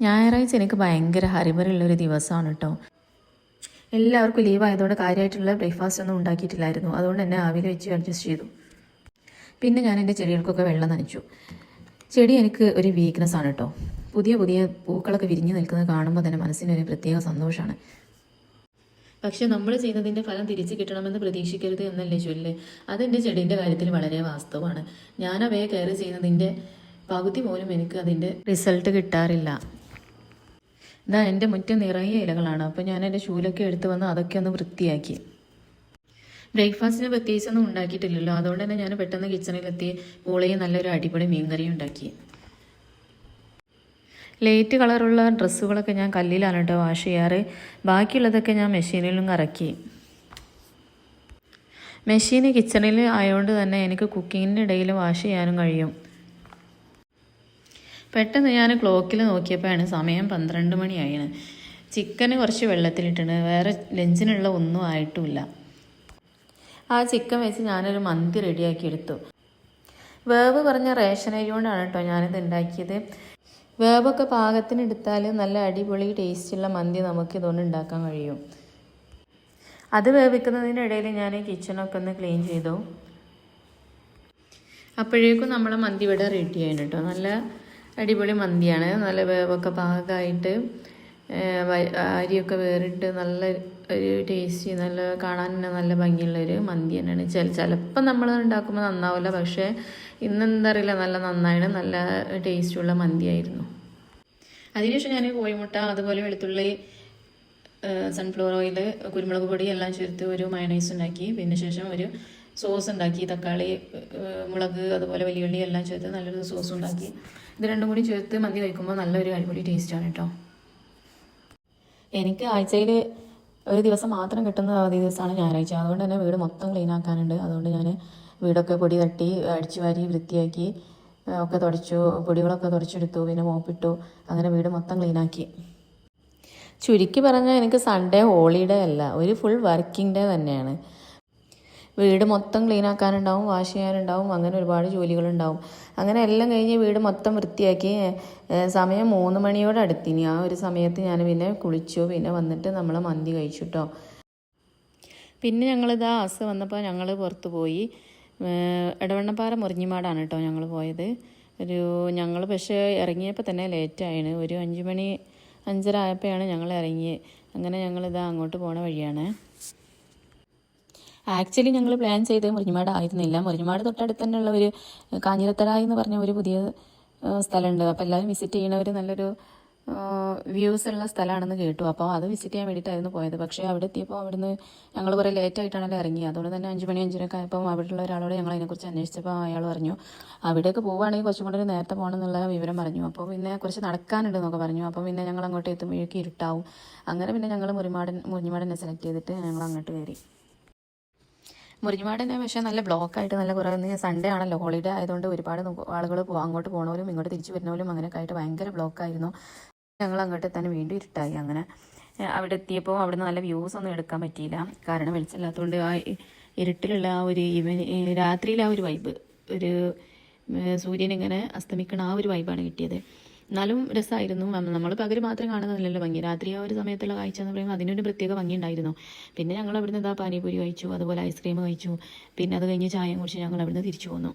ഞായറാഴ്ച എനിക്ക് ഭയങ്കര ഹരിബറുള്ളൊരു ദിവസമാണ് കേട്ടോ എല്ലാവർക്കും ലീവായതുകൊണ്ട് കാര്യമായിട്ടുള്ള ബ്രേക്ക്ഫാസ്റ്റ് ഒന്നും ഉണ്ടാക്കിയിട്ടില്ലായിരുന്നു. അതുകൊണ്ട് തന്നെ ആവിലെ വെച്ച് അഡ്ജസ്റ്റ് ചെയ്തു. പിന്നെ ഞാൻ എന്റെ ചെടികൾക്കൊക്കെ വെള്ളം നനച്ചു. ചെടി എനിക്ക് ഒരു വീക്ക്നെസ് ആണ് കേട്ടോ പുതിയ പുതിയ പൂക്കളൊക്കെ വിരിഞ്ഞു നിൽക്കുന്നത് കാണുമ്പോൾ തന്നെ മനസ്സിനൊരു പ്രത്യേക സന്തോഷമാണ് പക്ഷെ നമ്മൾ ചെയ്യുന്നതിന്റെ ഫലം തിരിച്ചു കിട്ടണമെന്ന് പ്രതീക്ഷിക്കരുത് എന്നല്ലേ ചൊല്ല്. അതെന്റെ ചെടീന്റെ കാര്യത്തിൽ വളരെ വാസ്തവമാണ്. ഞാൻ അവയെ കയറി ചെയ്യുന്നതിന്റെ പകുതി പോലും എനിക്ക് അതിന്റെ റിസൾട്ട് കിട്ടാറില്ല. ഇതാ എന്റെ മുറ്റം നിറയെ ഇലകളാണ്. അപ്പോൾ ഞാൻ എന്റെ ശൂലൊക്കെ എടുത്ത് വന്ന് അതൊക്കെ ഒന്ന് വൃത്തിയാക്കി. ബ്രേക്ക്ഫാസ്റ്റിന് പ്രത്യേകിച്ചൊന്നും ഉണ്ടാക്കിയിട്ടില്ലല്ലോ. അതുകൊണ്ട് തന്നെ ഞാൻ പെട്ടെന്ന് കിച്ചണിലെത്തി പൂളയും നല്ലൊരു അടിപൊളി മീൻ കറിയും ഉണ്ടാക്കി. ലൈറ്റ് കളറുള്ള ഡ്രസ്സുകളൊക്കെ ഞാൻ കല്ലിലാണ് കേട്ടോ വാഷ് ചെയ്യാറ്. ബാക്കിയുള്ളതൊക്കെ ഞാൻ മെഷീനിലും കറക്കി. മെഷീൻ കിച്ചണിൽ ആയതുകൊണ്ട് തന്നെ എനിക്ക് കുക്കിങ്ങിന്റെ ഇടയിൽ വാഷ് ചെയ്യാനും കഴിയും. പെട്ടെന്ന് ഞാൻ ക്ലോക്കിൽ നോക്കിയപ്പോഴാണ് സമയം പന്ത്രണ്ട് മണിയായിന്. ചിക്കന് കുറച്ച് വെള്ളത്തിലിട്ടുണ്ട്. വേറെ ലഞ്ചിനുള്ള ഒന്നും ആയിട്ടുമില്ല. ആ ചിക്കൻ വെച്ച് ഞാനൊരു മന്തി റെഡിയാക്കി എടുത്തു. വേവ് പറഞ്ഞ റേഷൻ അരി കൊണ്ടാണ് കേട്ടോ ഞാനിത് ഉണ്ടാക്കിയത്. വേവൊക്കെ പാകത്തിന് എടുത്താൽ നല്ല അടിപൊളി ടേസ്റ്റുള്ള മന്തി നമുക്ക് ഇതുകൊണ്ട് ഉണ്ടാക്കാൻ കഴിയും. അത് വേവിക്കുന്നതിന്റെ ഇടയിൽ ഞാൻ കിച്ചണൊക്കെ ഒന്ന് ക്ലീൻ ചെയ്തു. അപ്പോഴേക്കും നമ്മളെ മന്തി ഇവിടെ റെഡി ആയിരുന്നു കേട്ടോ. നല്ല അടിപൊളി മന്തിയാണ്. നല്ല വേവൊക്കെ പാകമായിട്ട് അരിയൊക്കെ വേറിട്ട് നല്ല ഒരു ടേസ്റ്റി നല്ല കാണാൻ നല്ല ഭംഗിയുള്ളൊരു മന്തി തന്നെയാണ്. ചില ചിലപ്പോൾ നമ്മൾ ഉണ്ടാക്കുമ്പോൾ നന്നാവില്ല പക്ഷേ ഇന്ന് എന്താ അറിയില്ല നല്ല നന്നായിട്ട് നല്ല ടേസ്റ്റുള്ള മന്തിയായിരുന്നു. അതിനുശേഷം ഞാൻ കോഴിമുട്ട അതുപോലെ വെളുത്തുള്ളി സൺഫ്ലവർ ഓയിൽ കുരുമുളക് പൊടി എല്ലാം ചേർത്ത് ഒരു മയണൈസ് ഉണ്ടാക്കി. പിന്നെ ശേഷം ഒരു സോസ് ഉണ്ടാക്കി തക്കാളി മുളക് അതുപോലെ വലിയുള്ളി എല്ലാം ചേർത്ത് നല്ലൊരു സോസ് ഉണ്ടാക്കി. ഇത് രണ്ടും കൂടി ചേർത്ത് മന്തി കഴിക്കുമ്പോൾ നല്ലൊരു അടിപൊളി ടേസ്റ്റാണ് കേട്ടോ എനിക്ക് ആഴ്ചയിൽ ഒരു ദിവസം മാത്രം കിട്ടുന്ന അവധി ദിവസമാണ് ഞായറാഴ്ച. അതുകൊണ്ട് തന്നെ വീട് മൊത്തം ക്ലീൻ ആക്കാനുണ്ട്. അതുകൊണ്ട് ഞാൻ വീടൊക്കെ പൊടി തട്ടി അടിച്ചു വാരി വൃത്തിയാക്കി ഒക്കെ തുടച്ചു പൊടികളൊക്കെ തുടച്ചെടുത്തു പിന്നെ മോപ്പിട്ടു അങ്ങനെ വീട് മൊത്തം ക്ലീൻ ആക്കി. ചുരുക്കി പറഞ്ഞാൽ എനിക്ക് സൺഡേ ഹോളിഡേ അല്ല ഒരു ഫുൾ വർക്കിംഗ് ഡേ തന്നെയാണ്. വീട് മൊത്തം ക്ലീൻ ആക്കാനുണ്ടാവും വാഷ് ചെയ്യാനുണ്ടാവും അങ്ങനെ ഒരുപാട് ജോലികളുണ്ടാവും. അങ്ങനെ എല്ലാം കഴിഞ്ഞ് വീട് മൊത്തം വൃത്തിയാക്കി സമയം മൂന്ന് മണിയോട് അടുത്തിനി. ആ ഒരു സമയത്ത് ഞാൻ പിന്നെ കുളിച്ചു പിന്നെ വന്നിട്ട് നമ്മൾ മന്തി കഴിച്ചു കേട്ടോ പിന്നെ ഞങ്ങളിതാ അസ് വന്നപ്പോൾ ഞങ്ങൾ പുറത്ത് പോയി. ഇടവണ്ണപ്പാറ മുറിഞ്ഞിമാടാണ് കേട്ടോ ഞങ്ങൾ പോയത്. ഒരു ഞങ്ങൾ പക്ഷേ ഇറങ്ങിയപ്പോൾ തന്നെ ലേറ്റായിന് ഒരു അഞ്ച് മണി അഞ്ചര ആയപ്പോഴാണ് ഞങ്ങൾ ഇറങ്ങിയത് അങ്ങനെ ഞങ്ങളിതാ അങ്ങോട്ട് പോണ വഴിയാണ്. ആക്ച്വലി ഞങ്ങൾ പ്ലാൻ ചെയ്ത് മുരിഞ്ഞുമാട് ആയിരുന്നില്ല. മുരിഞ്ഞുമാട് തൊട്ടടുത്ത് തന്നെയുള്ള ഒരു കാഞ്ഞിരത്തറ എന്ന് പറഞ്ഞ ഒരു പുതിയ സ്ഥലമുണ്ട്. അപ്പോൾ എല്ലാവരും വിസിറ്റ് ചെയ്യണവർ നല്ലൊരു വ്യൂസ് ഉള്ള സ്ഥലമാണെന്ന് കേട്ടു. അപ്പോൾ അത് വിസിറ്റ് ചെയ്യാൻ വേണ്ടിയിട്ടായിരുന്നു പോയത്. പക്ഷേ അവിടെ എത്തിയപ്പോൾ അവിടുന്ന് ഞങ്ങൾ കുറേ ലേറ്റ് ആയിട്ടാണല്ലോ ഇറങ്ങി. അതുകൊണ്ട് തന്നെ അഞ്ച് മണി അഞ്ചരൊക്കെ ആയപ്പോൾ അവിടെയുള്ള ഒരാളോട് ഞങ്ങൾ അതിനെക്കുറിച്ച് അന്വേഷിച്ചപ്പോൾ അയാൾ പറഞ്ഞു അവിടേക്ക് പോവുകയാണെങ്കിൽ കുറച്ചും കൂടെ നേരത്തെ പോകണം എന്നുള്ള വിവരം പറഞ്ഞു. അപ്പോൾ പിന്നെ കുറച്ച് നടക്കാനുണ്ട് എന്നൊക്കെ പറഞ്ഞു. അപ്പോൾ പിന്നെ ഞങ്ങൾ അങ്ങോട്ട് എത്തുമ്പോഴേക്കും ഇരുട്ടാവും. അങ്ങനെ പിന്നെ ഞങ്ങൾ മുറിമാടൻ മുറിഞ്ഞുമാടനെ സെലക്ട് ചെയ്തിട്ട് ഞങ്ങൾ അങ്ങോട്ട് കയറി. മുരിഞ്ഞുമാടനെ പക്ഷേ നല്ല ബ്ലോക്കായിട്ട് നല്ല കുറേ സൺഡേ ആണല്ലോ. ഹോളിഡേ ആയതുകൊണ്ട് ഒരുപാട് ആളുകൾ അങ്ങോട്ട് പോകണവരും ഇങ്ങോട്ട് തിരിച്ചു വരുന്നവരും അങ്ങനെയൊക്കെ ആയിട്ട് ഭയങ്കര ബ്ലോക്കായിരുന്നു. ഞങ്ങൾ അങ്ങോട്ട് തന്നെ വീണ്ടും ഇരുട്ടായി അങ്ങനെ. അവിടെ എത്തിയപ്പോൾ അവിടെ നല്ല വ്യൂസ് ഒന്നും എടുക്കാൻ പറ്റിയില്ല. കാരണം വെളിച്ചമില്ലാത്തതുകൊണ്ട് ആ ഇരുട്ടിലുള്ള ആ ഒരു ഈവനിങ് രാത്രിയിലെ ആ ഒരു വൈബ് ഒരു സൂര്യൻ ഇങ്ങനെ അസ്തമിക്കണ ആ ഒരു വൈബാണ് കിട്ടിയത്. എന്നാലും രസമായിരുന്നു നമ്മൾ പകൽ മാത്രം കാണുന്നതല്ലല്ലോ ഭംഗി. രാത്രി ആ ഒരു സമയത്തുള്ള കാഴ്ച എന്ന് പറയുമ്പോൾ അതിനൊരു പ്രത്യേക ഭംഗി ഉണ്ടായിരുന്നു. പിന്നെ ഞങ്ങൾ അവിടുന്ന് ഇതാ പാനിപൂരി കഴിച്ചു അതുപോലെ ഐസ്ക്രീം കഴിച്ചു. പിന്നെ അത് കഴിഞ്ഞ് ചായയും കുടിച്ച് ഞങ്ങൾ അവിടുന്ന് തിരിച്ചു പോന്നു.